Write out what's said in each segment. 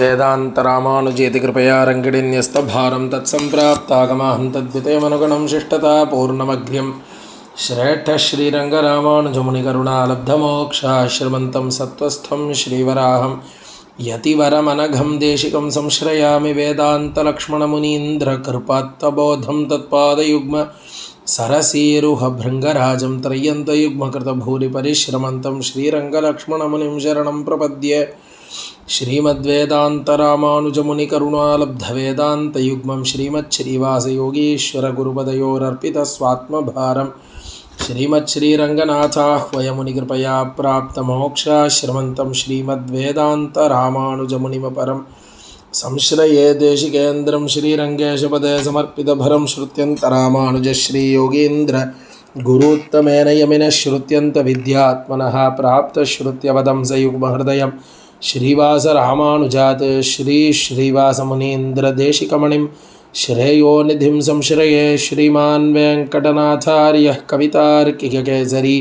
वेदान्तरामानुजेति कृपया रङ्गिणीन्यस्तभारं तत्सम्प्राप्तागमाहं तद्वितयमनुगणं शिष्टता पूर्णमग्र्यं श्रेष्ठश्रीरङ्गरामानुजमुनिकरुणालब्धमोक्षाश्रमन्तं सत्त्वस्थं श्रीवराहं यतिवरमनघं देशिकं संश्रयामि वेदान्तलक्ष्मणमुनीन्द्रकृपात्तबोधं तत्पादयुग्म सरसीरुहभृङ्गराजं त्रय्यन्तयुग्मकृतभूरिपरिश्रमन्तं श्रीरङ्गलक्ष्मणमुनिं शरणं प्रपद्ये श्रीमद्वेदान्तरामानुजमुनिकरुणालब्धवेदान्तयुग्मं श्रीमच्छ्रीवासयोगीश्वरगुरुपदयोरर्पितस्वात्मभारं श्रीमच्छ्रीरङ्गनाथाह्वयमुनिकृपया प्राप्तमोक्षाश्रमन्तं श्रीमद्वेदान्तरामानुजमुनिमपरं संश्रये देशिकेन्द्रं श्रीरङ्गेशपदे समर्पितभरं श्रुत्यन्तरामानुजश्रीयोगीन्द्र गुरूत्तमेन यमिनः श्रुत्यन्तविद्यात्मनः प्राप्तश्रुत्यवदं स युग्महृदयं श्रीवासरामानुजात् श्रीश्रीवासमुनीन्द्रदेशिकमणिं श्रेयोनिधिं संश्रये श्रीमान् वेङ्कटनाथार्यः कवितार्किककेसरी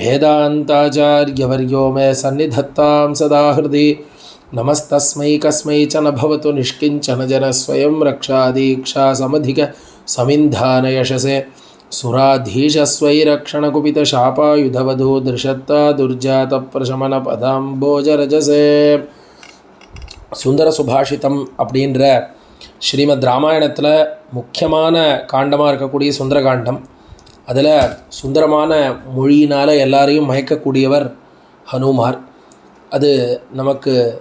वेदान्ताचार्यवर्यो मे सन्निधत्तां सदा हृदि नमस्तस्मै कस्मै च न भवतु निष्किञ्चन जनस्वयं रक्षादीक्षा समधिक समिन्धानयशसे सुराधीशस्वैरक्षणकुपितशापायुधवधू दृशत्ता दुर्जातप्रशमनपदाम्बोजरजसे சுந்தர சுபாஷிதம் அப்படின்ற ஸ்ரீமத் ராமாயணத்தில் முக்கியமான காண்டமாக இருக்கக்கூடிய சுந்தரகாண்டம் அதில் சுந்தரமான மொழியினால் எல்லாரையும் மயக்கக்கூடியவர் ஹனுமார் அது நமக்கு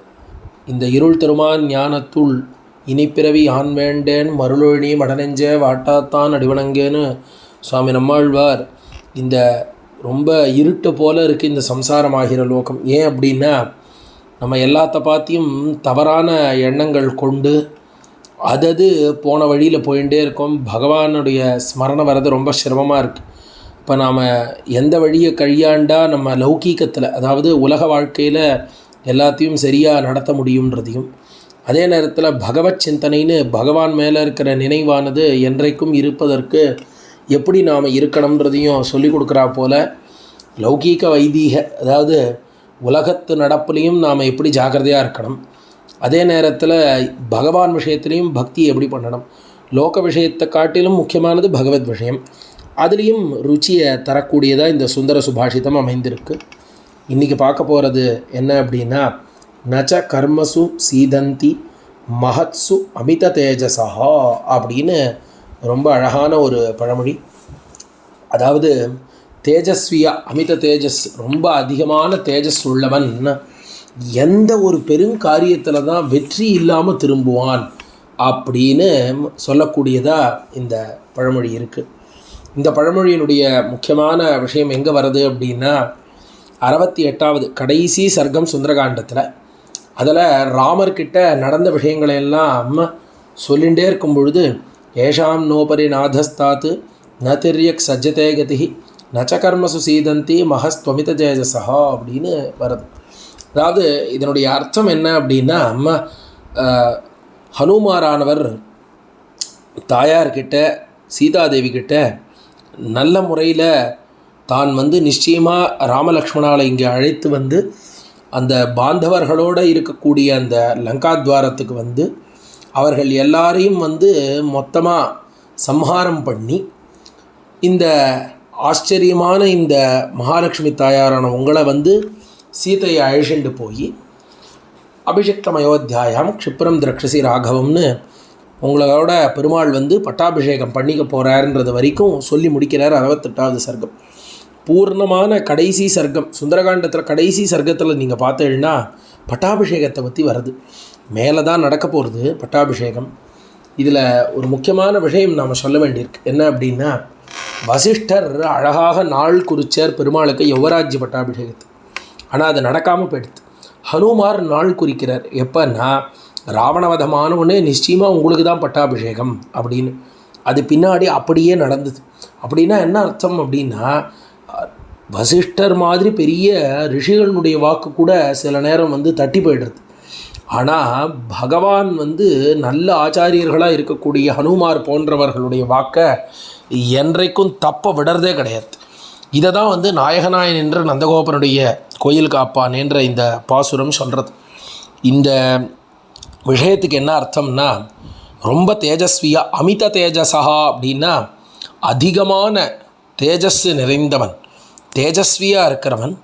இந்த இருள் திருமான் ஞானத்துள் இனிப்பிறவி ஆண் வேண்டேன் மருளொழி மடனெஞ்சே வாட்டாத்தான் அடிவணங்கேன்னு சுவாமி நம்மாழ்வார் இந்த ரொம்ப இருட்டு போல இருக்குது இந்த சம்சாரமாகிற லோகம். ஏன் அப்படின்னா நம்ம எல்லாத்த பார்த்தியும் தவறான எண்ணங்கள் கொண்டு அதது போன வழியில் போயிட்டே இருக்கோம். பகவானுடைய ஸ்மரணம் வர்றது ரொம்ப சிரமமாக இருக்குது இப்போ நாம் எந்த வழியை கழியாண்டா நம்ம லௌகீகத்தில் அதாவது உலக வாழ்க்கையில் எல்லாத்தையும் சரியாக நடத்த முடியுன்றதையும் அதே நேரத்தில் பகவத் சிந்தனைன்னு பகவான் மேலே இருக்கிற நினைவானது என்றைக்கும் இருப்பதற்கு எப்படி நாம் இருக்கணுன்றதையும் சொல்லி கொடுக்குறா போல் லௌகீக வைதீக அதாவது உலகத்து நடப்புலையும் நாம் எப்படி ஜாக்கிரதையாக இருக்கணும். அதே நேரத்தில் பகவான் விஷயத்துலேயும் பக்தி எப்படி பண்ணணும். லோக விஷயத்தை காட்டிலும் முக்கியமானது பகவத் விஷயம். அதுலேயும் ருச்சியை தரக்கூடியதாக இந்த சுந்தர சுபாஷிதம் அமைந்திருக்கு. இன்றைக்கி பார்க்க போகிறது என்ன அப்படின்னா நச்ச கர்மசு சீதந்தி மகத்சு அமித தேஜசா அப்படின்னு ரொம்ப அழகான ஒரு பழமொழி. அதாவது தேஜஸ்வியா அமித தேஜஸ் ரொம்ப அதிகமான தேஜஸ் உள்ளவன் எந்த ஒரு பெருங்காரியத்தில் தான் வெற்றி இல்லாமல் திரும்புவான் அப்படின்னு சொல்லக்கூடியதாக இந்த பழமொழி இருக்குது இந்த பழமொழியினுடைய முக்கியமான விஷயம் எங்கே வருது அப்படின்னா அறுபத்தி எட்டாவது கடைசி சர்க்கம் சுந்தரகாண்டத்தில் அதில் ராமர்கிட்ட நடந்த விஷயங்களையெல்லாம் சொல்லிகிட்டே இருக்கும் பொழுது ஏஷாம் நோபரி நாதஸ்தாத் ந திரியக் சஜ்ஜதே கதி நச்ச கர்மசு சீதந்தி மகஸ்துவமித தேஜசா அப்படின்னு வருது. அதாவது இதனுடைய அர்த்தம் என்ன அப்படின்னா அம்மா ஹனுமாரானவர் தாயார்கிட்ட சீதாதேவி கிட்ட நல்ல முறையில் தான் வந்து நிச்சயமாக ராமலக்ஷ்மணாவை இங்கே அழைத்து வந்து அந்த பாந்தவர்களோடு இருக்கக்கூடிய அந்த லங்காத்வாரத்துக்கு வந்து அவர்கள் எல்லாரையும் வந்து மொத்தமாக சம்ஹாரம் பண்ணி இந்த ஆச்சரியமான இந்த மகாலட்சுமி தாயாரான உங்களை வந்து சீதையை அழிச்சுண்டு போய் அபிஷேக்தம் அயோத்தியாயாம் க்ஷிப்ரம் திரக்ஷசி ராகவம்னு உங்களோட பெருமாள் வந்து பட்டாபிஷேகம் பண்ணிக்க போகிறாருன்றது வரைக்கும் சொல்லி முடிக்கிறார் அறுபத்தெட்டாவது சர்க்கம். பூர்ணமான கடைசி சர்க்கம் சுந்தரகாண்டத்தில் கடைசி சர்க்கத்தில் நீங்கள் பார்த்தீங்கன்னா பட்டாபிஷேகத்தை பற்றி வருது. மேலே தான் நடக்க போகிறது பட்டாபிஷேகம். இதில் ஒரு முக்கியமான விஷயம் நாம் சொல்ல வேண்டியிருக்கு. என்ன அப்படின்னா வசிஷ்டர் அழகாக நாள் குறிச்சார் பெருமாளுக்கு யுவராஜ்ய பட்டாபிஷேகத்து. ஆனால் அது நடக்காமல் போயிடுது. ஹனுமார் நாள் குறிக்கிறார். எப்போன்னா ராவணவதமானவனே நிச்சயமாக உங்களுக்கு தான் பட்டாபிஷேகம் அப்படின்னு. அது பின்னாடி அப்படியே நடந்தது. அப்படின்னா என்ன அர்த்தம் அப்படின்னா வசிஷ்டர் மாதிரி பெரிய ரிஷிகளுடைய வாக்கு கூட சில நேரம் வந்து தட்டி போயிடுறது. ஆனால் பகவான் வந்து நல்ல ஆச்சாரியர்களாக இருக்கக்கூடிய ஹனுமார் போன்றவர்களுடைய வாக்கை என்றைக்கும் தப்ப விடுறதே கிடையாது. இதை தான் வந்து நாயகநாயன் என்ற நந்தகோபனுடைய கோயில் காப்பான் என்ற இந்த பாசுரம் சொல்கிறது இந்த விஷயத்துக்கு என்ன அர்த்தம்னா ரொம்ப தேஜஸ்வியா அமித தேஜஸா அப்படின்னா அதிகமான தேஜஸ் நிறைந்தவன் தேஜஸ்வியாக இருக்கிறவன்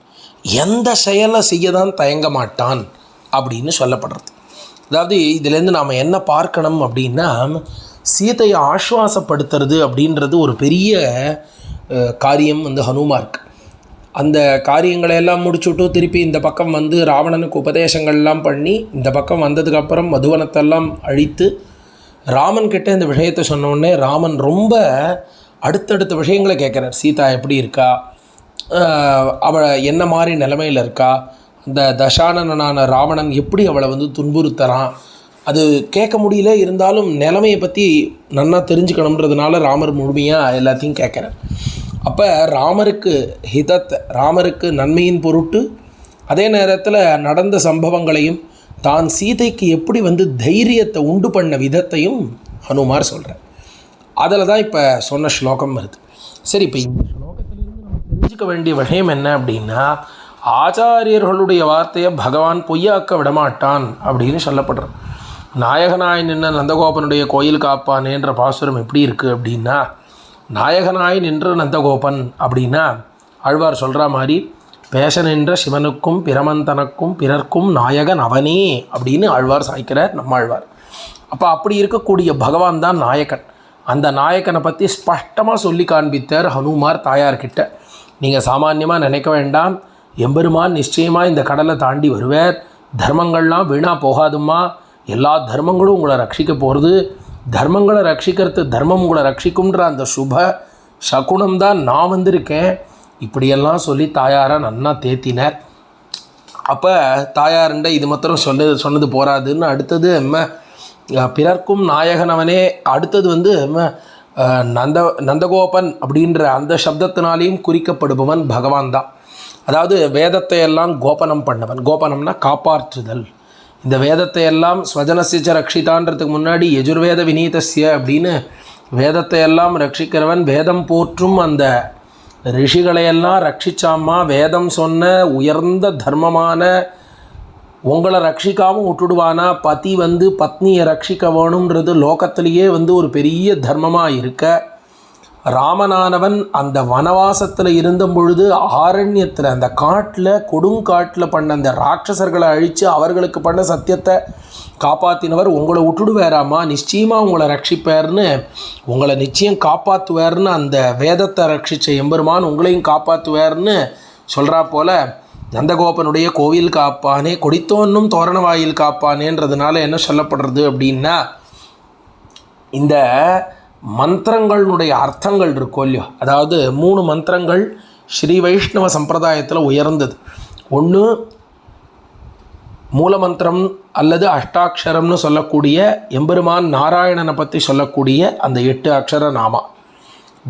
எந்த செயலை செய்ய தான் தயங்க மாட்டான். அப்படின்னு சொல்லப்படுறது. அதாவது இதுலேருந்து நாம் என்ன பார்க்கணும் அப்படின்னா சீதையை ஆஸ்வாசப்படுத்துறது அப்படின்றது ஒரு பெரிய காரியம் வந்து ஹனுமாருக்கு. அந்த காரியங்களை எல்லாம் முடிச்சுட்டு திருப்பி இந்த பக்கம் வந்து ராவணனுக்கு உபதேசங்கள்லாம் பண்ணி இந்த பக்கம் வந்ததுக்கப்புறம் மதுவனத்தெல்லாம் அழித்து ராமன் கிட்டே இந்த விஷயத்தை சொன்னோடனே ராமன் ரொம்ப அடுத்தடுத்த விஷயங்களை கேட்குறார். சீதா எப்படி இருக்கா? அவள் என்ன மாதிரி நிலமையில் இருக்கா? இந்த தசானனான ராவணன் எப்படி அவளை வந்து துன்புறுத்துறான்? அது கேட்க முடியல இருந்தாலும் நிலைமையை பற்றி நன்னா தெரிஞ்சுக்கணுன்றதுனால ராமர் முழுமையாக எல்லாத்தையும் கேட்குறேன் அப்போ ராமருக்கு ஹிதத் ராமருக்கு நன்மையின் பொருட்டு அதே நேரத்தில் நடந்த சம்பவங்களையும் தான் சீதைக்கு எப்படி வந்து தைரியத்தை உண்டு பண்ண விதத்தையும் ஹனுமார் சொல்கிறார் அதில் தான் இப்போ சொன்ன ஸ்லோகம் வருது. சரி இப்போ இந்த ஸ்லோகத்திலிருந்து நம்ம தெரிஞ்சுக்க வேண்டிய விஷயம் என்ன அப்படின்னா ஆச்சாரியர்களுடைய வார்த்தையை பகவான் பொய்யாக்க விடமாட்டான் அப்படின்னு சொல்லப்படுறான் நாயகனாய் நின்ற நந்தகோபனுடைய கோயில் காப்பானேன்ற பாசுரம் எப்படி இருக்குது அப்படின்னா நாயகனாய் நின்ற நந்தகோபன் அப்படின்னா ஆழ்வார் சொல்கிற மாதிரி பேச நின்ற சிவனுக்கும் பிரமந்தனுக்கும் பிறர்க்கும் நாயகன் அவனே அப்படின்னு ஆழ்வார் சாய்க்கிறார் நம்ம ஆழ்வார். அப்போ அப்படி இருக்கக்கூடிய பகவான் தான் நாயகன். அந்த நாயக்கனை பற்றி ஸ்பஷ்டமாக சொல்லி காண்பித்தார் ஹனுமார் தாயார்கிட்ட. நீங்கள் சாமான்யமாக நினைக்க வேண்டாம். எம்பெருமான் நிச்சயமாக இந்த கடலை தாண்டி வருவார். தர்மங்கள்லாம் வீணாக போகாதும்மா. எல்லா தர்மங்களும் உங்களை ரட்சிக்க போகிறது தர்மங்களை ரட்சிக்கிறது தர்மம் உங்களை ரட்சிக்கும்ன்ற அந்த சுப சகுனம் தான் நான் வந்திருக்கேன். இப்படியெல்லாம் சொல்லி தாயாரை நன்னா தேத்தினார். அப்போ தாயாருண்ட இது மாத்திரம் சொன்னது சொன்னது போராதுன்னு அடுத்தது பிறர்க்கும் நாயகனவனே அடுத்தது வந்து நந்த நந்தகோபன் அப்படின்ற அந்த சப்தத்தினாலேயும் குறிக்கப்படுபவன் பகவான் தான் அதாவது வேதத்தை எல்லாம் கோபனம் பண்ணவன். கோபனம்னா காப்பாற்றுதல். இந்த வேதத்தை எல்லாம் ஸ்வஜனசிச்ச ரக்ஷிதான்றதுக்கு முன்னாடி எஜுர்வேத வினீதஸ்ய அப்படின்னு வேதத்தை எல்லாம் ரட்சிக்கிறவன் வேதம் போற்றும் அந்த ரிஷிகளையெல்லாம் ரட்சிச்சாமா வேதம் சொன்ன உயர்ந்த தர்மமான உங்களை ரட்சிக்காமல் விட்டுடுவானா? பதி வந்து பத்னியை ரட்சிக்க வேணுன்றது லோகத்திலேயே வந்து ஒரு பெரிய தர்மமாக இருக்க. ராமனானவன் அந்த வனவாசத்தில் இருந்த பொழுது ஆரண்யத்தில் அந்த காட்டில் கொடுங்காட்டில் பண்ண அந்த ராட்சசர்களை அழித்து அவர்களுக்கு பண்ண சத்தியத்தை காப்பாற்றினவர் உங்களை விட்டுடுவேராமா நிச்சயமாக உங்களை ரட்சிப்பார்னு உங்களை நிச்சயம் காப்பாற்றுவார்னு அந்த வேதத்தை ரட்சித்த எம்பெருமான் உங்களையும் காப்பாற்றுவார்னு சொல்கிறா போல நந்தகோபனுடைய கோவில் காப்பானே கொடித்தோன்னும் தோரண வாயில் காப்பானேன்றதுனால என்ன சொல்லப்படுறது அப்படின்னா இந்த மந்திரங்களுடைய அர்த்தங்கள் இருக்கும் இல்லையோ? அதாவது மூணு மந்திரங்கள் ஸ்ரீ வைஷ்ணவ சம்பிரதாயத்தில் உயர்ந்தது. ஒன்று மூலமந்திரம் அல்லது அஷ்டாட்சரம்னு சொல்லக்கூடிய எம்பெருமான் நாராயணனை பற்றி சொல்லக்கூடிய அந்த எட்டு அக்ஷர நாமா.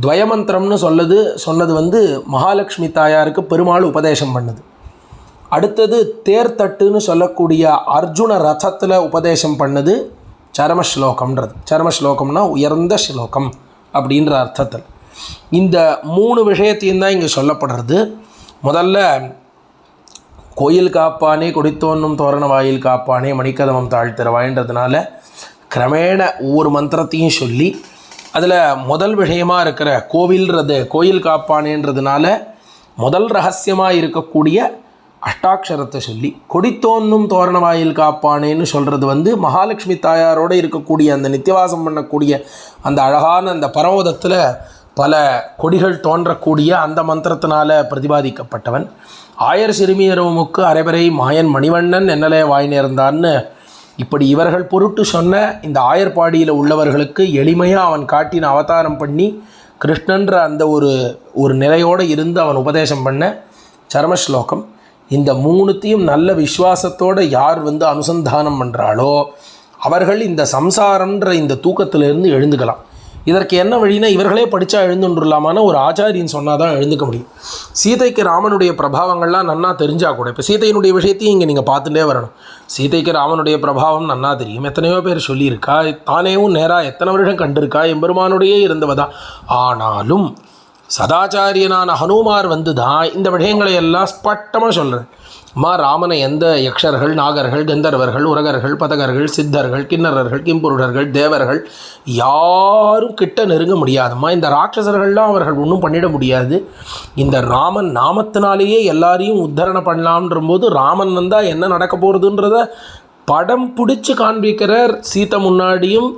துவயமந்திரம்னு சொல்லது சொன்னது வந்து மகாலட்சுமி தாயாருக்கு பெருமாள் உபதேசம் பண்ணுது. அடுத்தது தேர்தட்டுன்னு சொல்லக்கூடிய அர்ஜுன ரதத்தில் உபதேசம் பண்ணது. சரம ஸ்லோகம்ன்றது. சரம ஸ்லோகம்னா உயர்ந்த ஸ்லோகம் அப்படின்ற அர்த்தத்தில். இந்த மூணு விஷயத்தையும் தான் இங்கே சொல்லப்படுறது. முதல்ல கோயில் காப்பானே கொடித்தோன்னும் தோரண வாயில் காப்பானே மணிக்கதமம் தாழ்த்திறவாயின்றதுனால கிரமேண ஒவ்வொரு மந்திரத்தையும் சொல்லி அதில் முதல் விஷயமாக இருக்கிற கோவில்ன்றது கோயில் காப்பானேன்றதுனால முதல் ரகசியமாக இருக்கக்கூடிய அஷ்டாட்சரத்தை சொல்லி கொடித்தோன்னும் தோரணவாயில் காப்பானேன்னு சொல்கிறது வந்து மகாலட்சுமி தாயாரோடு இருக்கக்கூடிய அந்த நித்தியவாசம் பண்ணக்கூடிய அந்த அழகான அந்த பரமோதத்தில் பல கொடிகள் தோன்றக்கூடிய அந்த மந்திரத்தினால பிரதிபாதிக்கப்பட்டவன். ஆயர் சிறுமியரவுமுக்கு அரைபரை மாயன் மணிவண்ணன் என்னலே வாய் நேர்ந்தான்னு இப்படி இவர்கள் பொருட்டு சொன்ன இந்த ஆயர்பாடியில் உள்ளவர்களுக்கு எளிமையாக அவன் காட்டின அவதாரம் பண்ணி கிருஷ்ணன்ற அந்த ஒரு ஒரு நிலையோடு இருந்து அவன் உபதேசம் பண்ண சர்ம ஸ்லோகம் இந்த மூணுத்தையும் நல்ல விசுவாசத்தோடு யார் வந்து அனுசந்தானம் பண்ணுறாளோ அவர்கள் இந்த சம்சாரம்ன்ற இந்த தூக்கத்திலிருந்து எழுந்துக்கலாம். இதற்கு என்ன வழினா இவர்களே படித்தா எழுந்துன்றலாமான ஒரு ஆச்சாரியன் சொன்னால் தான் எழுந்துக்க முடியும். சீதைக்கு ராமனுடைய பிரபாவங்கள்லாம் நன்னா தெரிஞ்சா கூட இப்போ சீதையினுடைய விஷயத்தையும் இங்கே நீங்கள் பார்த்துட்டே வரணும். சீதைக்கு ராமனுடைய பிரபாவம் நன்னா தெரியும். எத்தனையோ பேர் சொல்லியிருக்கா தானேவும் நேராக எத்தனை வருஷம் கண்டிருக்கா? எம்பெருமானுடையே இருந்தவதா ஆனாலும் சதாச்சாரியனான ஹனுமார் வந்து தான் இந்த விஷயங்களை எல்லாம் ஸ்பட்டமாக சொல்கிறேன் அம்மா ராமனை எந்த யக்ஷர்கள் நாகர்கள் கந்தர்வர்கள் உரகர்கள் பதகர்கள் சித்தர்கள் கிண்ணறர்கள் கிம்புருடர்கள் தேவர்கள் யாரும் கிட்ட நெருங்க முடியாதும்மா. இந்த ராட்சசர்கள்லாம் அவர்கள் ஒன்றும் பண்ணிட முடியாது. இந்த ராமன் நாமத்தினாலேயே எல்லாரையும் உத்தரணை பண்ணலாம்ன்ற போது ராமன் வந்தால் என்ன நடக்க போகிறதுன்றத படம் பிடிச்சி காண்பிக்கிறார் சீத்தை முன்னாடியும்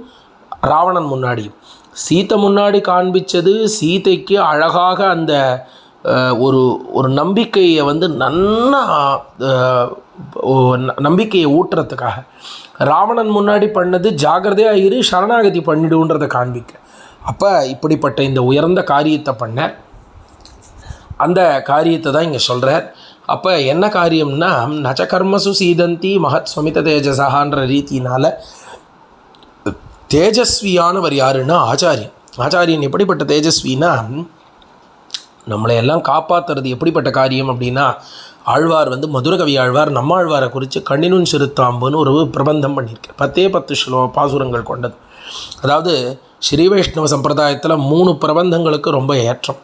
ராவணன் முன்னாடியும். சீத்தை முன்னாடி காண்பிச்சது சீதைக்கு அழகாக அந்த ஒரு ஒரு நம்பிக்கையை வந்து நன்னா ஓ- ந- நம்பிக்கையை ஊட்டுறதுக்காக. ராவணன் முன்னாடி பண்ணது ஜாகிரதையாக இரு சரணாகதி பண்ணிடுன்றதை காண்பிக்க. அப்போ இப்படிப்பட்ட இந்த உயர்ந்த காரியத்தை பண்ண. அந்த காரியத்தை தான் இங்கே சொல்கிறார் அப்போ என்ன காரியம்னா நச்ச கர்மசு சீதந்தி மகத் ஸ்வமித தேஜசகான்ற ரீதியினால் தேஜஸ்வியானவர் யாருன்னா ஆச்சாரியன் ஆச்சாரியன் எப்படிப்பட்ட தேஜஸ்வினா நம்மளை எல்லாம் காப்பாற்றுறது எப்படிப்பட்ட காரியம் அப்படின்னா ஆழ்வார் வந்து மதுரகவி ஆழ்வார் நம்மாழ்வாரை குறித்து கண்ணினுன் சிறுத்தாம்புன்னு ஒரு பிரபந்தம் பண்ணியிருக்கார். பத்தே பத்து ஸ்லோ பாசுரங்கள் கொண்டது. அதாவது ஸ்ரீ வைஷ்ணவ சம்பிரதாயத்தில் மூணு பிரபந்தங்களுக்கு ரொம்ப ஏற்றம்.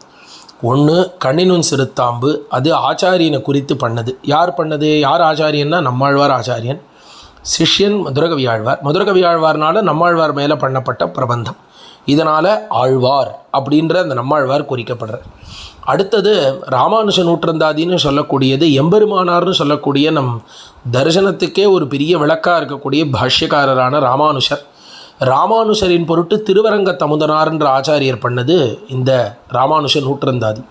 ஒன்று கண்ணினுன் சிறுத்தாம்பு அது ஆச்சாரியனை குறித்து பண்ணது. யார் பண்ணது? யார் ஆச்சாரியன்னா நம்மாழ்வார் ஆச்சாரியன். சிஷ்யன் மதுரகவி ஆழ்வார் மதுரகவி ஆழ்வார்னால நம்மாழ்வார் மேலே பண்ணப்பட்ட பிரபந்தம். இதனால் ஆழ்வார் அப்படின்ற அந்த நம்மாழ்வார் குறிக்கப்படுறார். அடுத்தது ராமானுஷ நூற்றந்தாதின்னு சொல்லக்கூடியது எம்பெருமானார்னு சொல்லக்கூடிய நம் தரிசனத்துக்கே ஒரு பெரிய விளக்காக இருக்கக்கூடிய பாஷ்யக்காரரான ராமானுஷர். ராமானுஷரின் பொருட்டு திருவரங்க தமுதனார்ன்ற ஆச்சாரியர் பண்ணது இந்த ராமானுஷ நூற்றந்தாதி.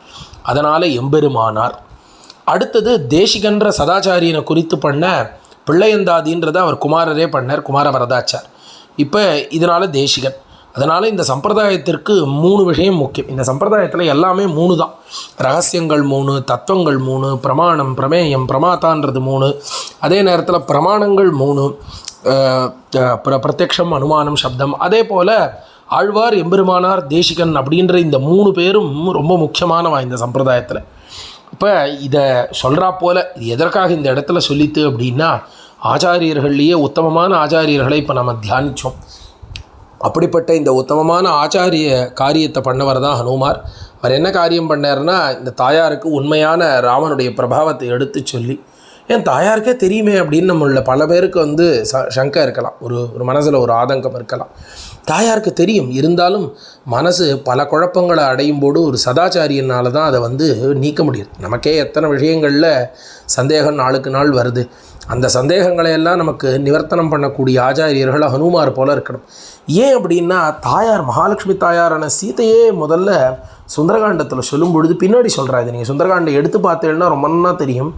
அதனால் எம்பெருமானார். அடுத்தது தேசிகன்ற சதாச்சாரியனை குறித்து பண்ண பிள்ளையந்தாதின்றதை அவர் குமாரரே பண்ணார் குமார வரதாச்சார் இப்போ இதனால் தேசிகன். அதனால் இந்த சம்பிரதாயத்திற்கு மூணு விஷயம் முக்கியம். இந்த சம்பிரதாயத்தில் எல்லாமே மூணு தான் ரகசியங்கள் மூணு தத்துவங்கள் மூணு பிரமாணம் பிரமேயம் பிரமாத்தான்றது மூணு. அதே நேரத்தில் பிரமாணங்கள் மூணு. பிர பிரத்யக்ஷம் அனுமானம் சப்தம். அதே போல் ஆழ்வார் எம்பெருமானார் தேசிகன் அப்படின்ற இந்த மூணு பேரும் ரொம்ப முக்கியமானவா இந்த சம்பிரதாயத்தில். இப்போ இதை சொல்கிறா போல் இது எதற்காக இந்த இடத்துல சொல்லித்து அப்படின்னா ஆச்சாரியர்கள்லேயே உத்தமமான ஆச்சாரியர்களை இப்போ நம்ம தியானித்தோம் அப்படிப்பட்ட இந்த உத்தமமான ஆச்சாரிய காரியத்தை பண்ணவர் தான் ஹனுமார். அவர் என்ன காரியம் பண்ணார்னா இந்த தாயாருக்கு உண்மையான ராமனுடைய பிரபாவத்தை எடுத்து சொல்லி ஏன் தாயாருக்கே தெரியுமே அப்படின்னு நம்மள பல பேருக்கு வந்து ச சங்கை இருக்கலாம். ஒரு ஒரு மனசில் ஒரு ஆதங்கம் இருக்கலாம். தாயாருக்கு தெரியும். இருந்தாலும் மனசு பல குழப்பங்களை அடையும் போது ஒரு சதாச்சாரியனால தான் அதை வந்து நீக்க முடியும். நமக்கே எத்தனை விஷயங்களில் சந்தேகம் நாளுக்கு நாள் வருது. அந்த சந்தேகங்களை எல்லாம் நமக்கு நிவர்த்தனம் பண்ணக்கூடிய ஆச்சாரியர்கள் ஹனுமார் போல இருக்கணும். ஏன் அப்படின்னா தாயார் மகாலட்சுமி தாயாரான சீதையே முதல்ல சுந்தரகாண்டத்தில் சொல்லும் பொழுது பின்னாடி சொல்கிறா இது. நீங்கள் சுந்தரகாண்டை எடுத்து பார்த்தேன்னா ரொம்ப தெரியும்.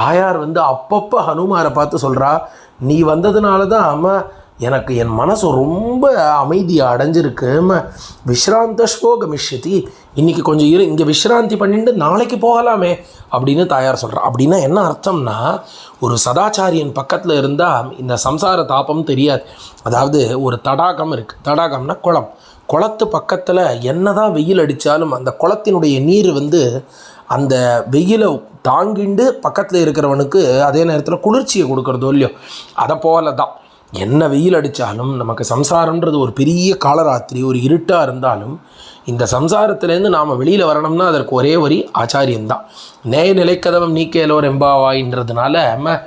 தாயார் வந்து அப்பப்போ ஹனுமாரை பார்த்து சொல்கிறா நீ வந்ததுனால தான் அம்மா எனக்கு என் மனசு ரொம்ப அமைதியாக அடைஞ்சிருக்கு. ம விஸ்ராந்தஸ்வோ இன்றைக்கி கொஞ்சம் இரு இங்கே விஸ்ராந்தி பண்ணிட்டு நாளைக்கு போகலாமே அப்படின்னு தாயார் சொல்கிறார் அப்படின்னா என்ன அர்த்தம்னா ஒரு சதாச்சாரியன் பக்கத்தில் இருந்தால் இந்த சம்சார தாபம் தெரியாது. அதாவது ஒரு தடாகம் இருக்குது தடாகம்னா குளம். குளத்து பக்கத்தில் என்னதான் வெயில் அடித்தாலும் அந்த குளத்தினுடைய நீர் வந்து அந்த வெயிலை தாங்கிண்டு பக்கத்தில் இருக்கிறவனுக்கு அதே நேரத்தில் குளிர்ச்சியை கொடுக்குறதோ இல்லையோ அதை போல தான் என்ன வெயில் அடித்தாலும் நமக்கு சம்சாரம்ன்றது ஒரு பெரிய காலராத்திரி ஒரு இருட்டாக இருந்தாலும் இந்த சம்சாரத்திலேருந்து நாம் வெளியில் வரணும்னா அதற்கு ஒரே வரி ஆச்சாரியன்தான் நேய நிலைக்கதவம் நீக்கேலோர் எம்பாவாயின்றதுனால நம்ம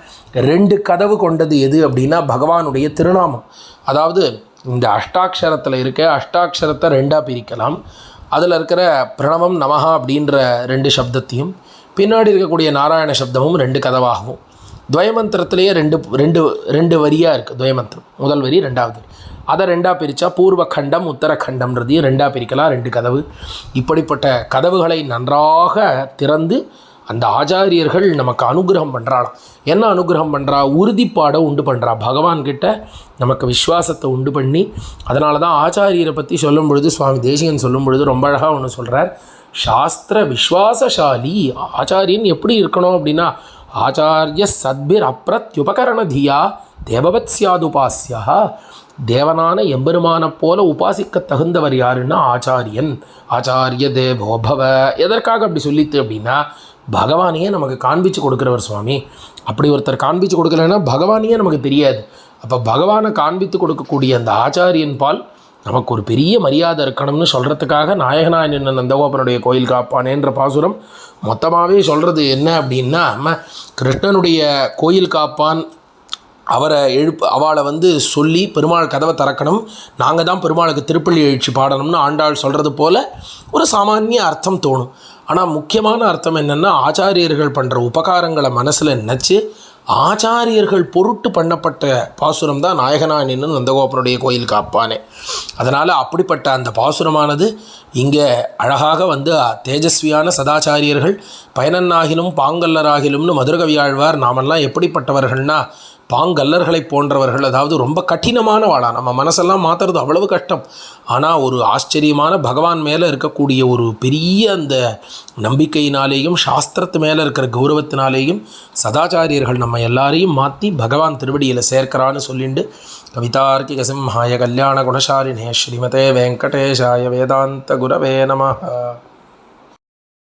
ரெண்டு கதவு கொண்டது எது அப்படின்னா பகவானுடைய திருநாமம். அதாவது இந்த அஷ்டாட்சரத்தில் இருக்க அஷ்டாட்சரத்தை ரெண்டாக பிரிக்கலாம். அதில் இருக்கிற பிரணவம் நமஹா அப்படின்ற ரெண்டு சப்தத்தையும் பின்னாடி இருக்கக்கூடிய நாராயண சப்தமும் ரெண்டு கதவாகவும். துவயமந்திரத்திலேயே ரெண்டு ரெண்டு ரெண்டு வரியாக இருக்குது துவயமந்திரம். முதல் வரி ரெண்டாவது. வரி அதை ரெண்டாக பிரித்தா பூர்வகண்டம் உத்தரகண்டம்ன்றதையும் ரெண்டாக பிரிக்கலாம் ரெண்டு கதவு. இப்படிப்பட்ட கதவுகளை நன்றாக திறந்து அந்த ஆச்சாரியர்கள் நமக்கு அனுகிரகம் பண்ணுறாளாம் என்ன அனுகிரகம் பண்ணுறா உறுதிப்பாடை உண்டு பண்ணுறா பகவான்கிட்ட நமக்கு விஸ்வாசத்தை உண்டு பண்ணி அதனால தான் ஆச்சாரியரை பற்றி சொல்லும் பொழுது சுவாமி தேசிகன் சொல்லும் பொழுது ரொம்ப அழகாக ஒன்று சொல்கிறார் சாஸ்திர விஸ்வாசசாலி ஆச்சாரியன் எப்படி இருக்கணும் அப்படின்னா ஆச்சாரிய சத்பிர் அப்ரத்யுபகரண தியா தேவவத் சியாதுபாஸ்யா தேவனான எம்பெருமானைப் போல உபாசிக்க தகுந்தவர் யாருன்னா ஆச்சாரியன். ஆச்சாரிய தேவோபவ எதற்காக அப்படி சொல்லித்து அப்படின்னா பகவானையே நமக்கு காண்பிச்சு கொடுக்குறவர் சுவாமி. அப்படி ஒருத்தர் காண்பிச்சு கொடுக்கலன்னா பகவானையே நமக்கு தெரியாது. அப்போ பகவானை காண்பித்து கொடுக்கக்கூடிய அந்த ஆச்சாரியன் பால் நமக்கு ஒரு பெரிய மரியாதை இருக்கணும்னு சொல்கிறதுக்காக நாயகனாய் நின்ன நந்தகோபனுடைய கோயில் காப்பானேன்ற பாசுரம் மொத்தமாகவே சொல்கிறது என்ன அப்படின்னா நம்ம கிருஷ்ணனுடைய கோயில் காப்பான் அவரை எழுப்பு அவளை வந்து சொல்லி பெருமாள் கதவை திறக்கணும். நாங்கள் தான் பெருமாளுக்கு திருப்பள்ளி எழுச்சி பாடணும்னு ஆண்டாள் சொல்கிறது போல் ஒரு சாமானிய அர்த்தம் தோணும். ஆனால் முக்கியமான அர்த்தம் என்னென்னா ஆச்சாரியர்கள் பண்ணுற உபகாரங்களை மனசில் நினச்சி ஆச்சாரியர்கள் பொருட்டு பண்ணப்பட்ட பாசுரம் தான் நாயகனானின்னு நந்தகோபனுடைய கோயிலுக்கு அப்பானே அதனால் அப்படிப்பட்ட அந்த பாசுரமானது இங்கே அழகாக வந்து தேஜஸ்வியான சதாச்சாரியர்கள் பயனன்னாகிலும் பாங்கல்லராகிலும்னு மதுரகவியாழ்வார் நாமெல்லாம் எப்படிப்பட்டவர்கள்னா பாங்கல்லர்களை போன்றவர்கள் அதாவது ரொம்ப கடினமான வாழா நம்ம மனசெல்லாம் மாற்றுறது அவ்வளவு கஷ்டம். ஆனால் ஒரு ஆச்சரியமான பகவான் மேலே இருக்கக்கூடிய ஒரு பெரிய அந்த நம்பிக்கையினாலேயும் சாஸ்திரத்து மேலே இருக்கிற கௌரவத்தினாலேயும் சதாச்சாரியர்கள் நம்ம எல்லாரையும் மாற்றி பகவான் திருவடியில் சேர்க்கிறான்னு சொல்லிண்டு கவிதார்க்கிக சிம்ஹாய கல்யாண குணசாரிணே ஸ்ரீமதே வெங்கடேஷாய வேதாந்த குரவே நமः